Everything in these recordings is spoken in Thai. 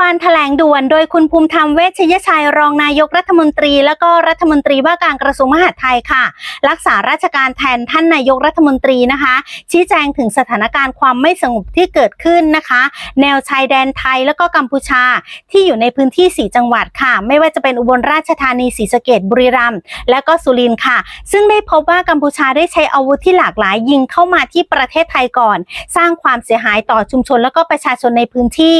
บาลแถลงด่วนโดยคุณภูมิธรรมเวชยชัยรองนายกรัฐมนตรี และก็รัฐมนตรีว่าการกระทรวงมหาดไทยค่ะ รักษาราชการแทนท่านนายกรัฐมนตรีนะคะ ชี้แจงถึงสถานการณ์ความไม่สงบที่เกิดขึ้นนะคะ แนวชายแดนไทยและก็กัมพูชาที่อยู่ในพื้นที่ 4 จังหวัดค่ะ ไม่ว่าจะเป็นอุบลราชธานีศรีสะเกดบุรีรัมย์และก็สุรินทร์ค่ะ ซึ่งได้พบว่ากัมพูชาได้ใช้อาวุธที่หลากหลายยิงเข้ามาที่ประเทศไทยก่อน สร้างความเสียหายต่อชุมชน และก็ประชาชนในพื้นที่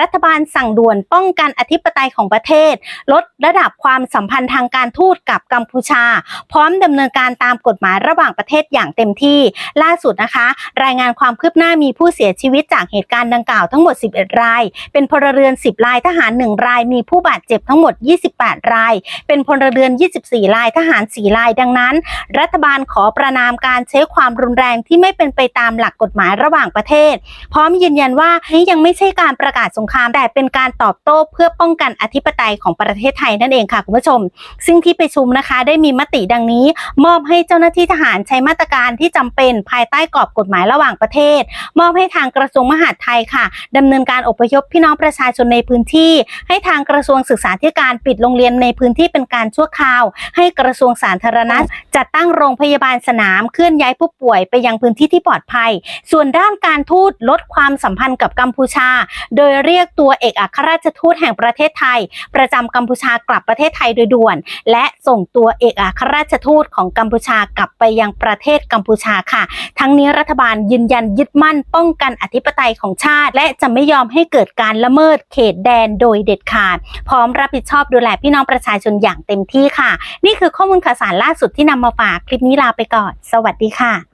รัฐบาลสั่งด่วนป้องกันอธิปไตยของประเทศ ลดระดับความสัมพันธ์ทางการทูตกับกัมพูชา พร้อมดำเนินการตามกฎหมายระหว่างประเทศอย่างเต็มที่ ล่าสุดนะคะ รายงานความคืบหน้ามีผู้เสียชีวิตจากเหตุการณ์ดังกล่าวทั้งหมด 11 ราย เป็นพลเรือน 10 รายทหาร 1 ราย มีผู้บาดเจ็บทั้งหมด 28 ราย เป็นพลเรือน 24 รายทหาร 4 ราย ดังนั้น รัฐบาลขอประนามการใช้ความรุนแรงที่ไม่เป็นไปตามหลักกฎหมายระหว่างประเทศ พร้อมยืนยันว่านี่ยังไม่ใช่การประกาศสงครามแต่เป็นการตอบโต้เพื่อป้องกันอธิปไตยของประเทศไทยนั่นเองค่ะคุณผู้ชม ซึ่งที่ประชุมนะคะได้มีมติดังนี้ มอบให้เจ้าหน้าที่ทหารใช้มาตรการที่จำเป็นภายใต้กรอบกฎหมายระหว่างประเทศ มอบให้ทางกระทรวงมหาดไทยค่ะดำเนินการอพยพพี่น้องประชาชนในพื้นที่ ให้ทางกระทรวงศึกษาธิการปิดโรงเรียนในพื้นที่เป็นการชั่วคราว ให้กระทรวงสาธารณสุขจัดตั้งโรงพยาบาลสนามเคลื่อนย้ายผู้ป่วยไปยังพื้นที่ที่ปลอดภัย ส่วนด้านการทูตลดความสัมพันธ์กับกัมพูชา โดยเรียกตัวเอกอกอัครราชทูตแห่งประเทศไทย ประจำกัมพูชากลับประเทศไทยโดยด่วน และส่งตัวเอกอัครราชทูตของกัมพูชากลับไปยังประเทศกัมพูชาค่ะ ทั้งนี้รัฐบาลยืนยันยึดมั่นป้องกันอธิปไตยของชาติ และจะไม่ยอมให้เกิดการละเมิดเขตแดนโดยเด็ดขาด พร้อมรับผิดชอบดูแลพี่น้องประชาชนอย่างเต็มที่ค่ะ นี่คือข้อมูลข่าวสารล่าสุดที่นำมาฝากคลิปนี้ลาไปก่อน สวัสดีค่ะ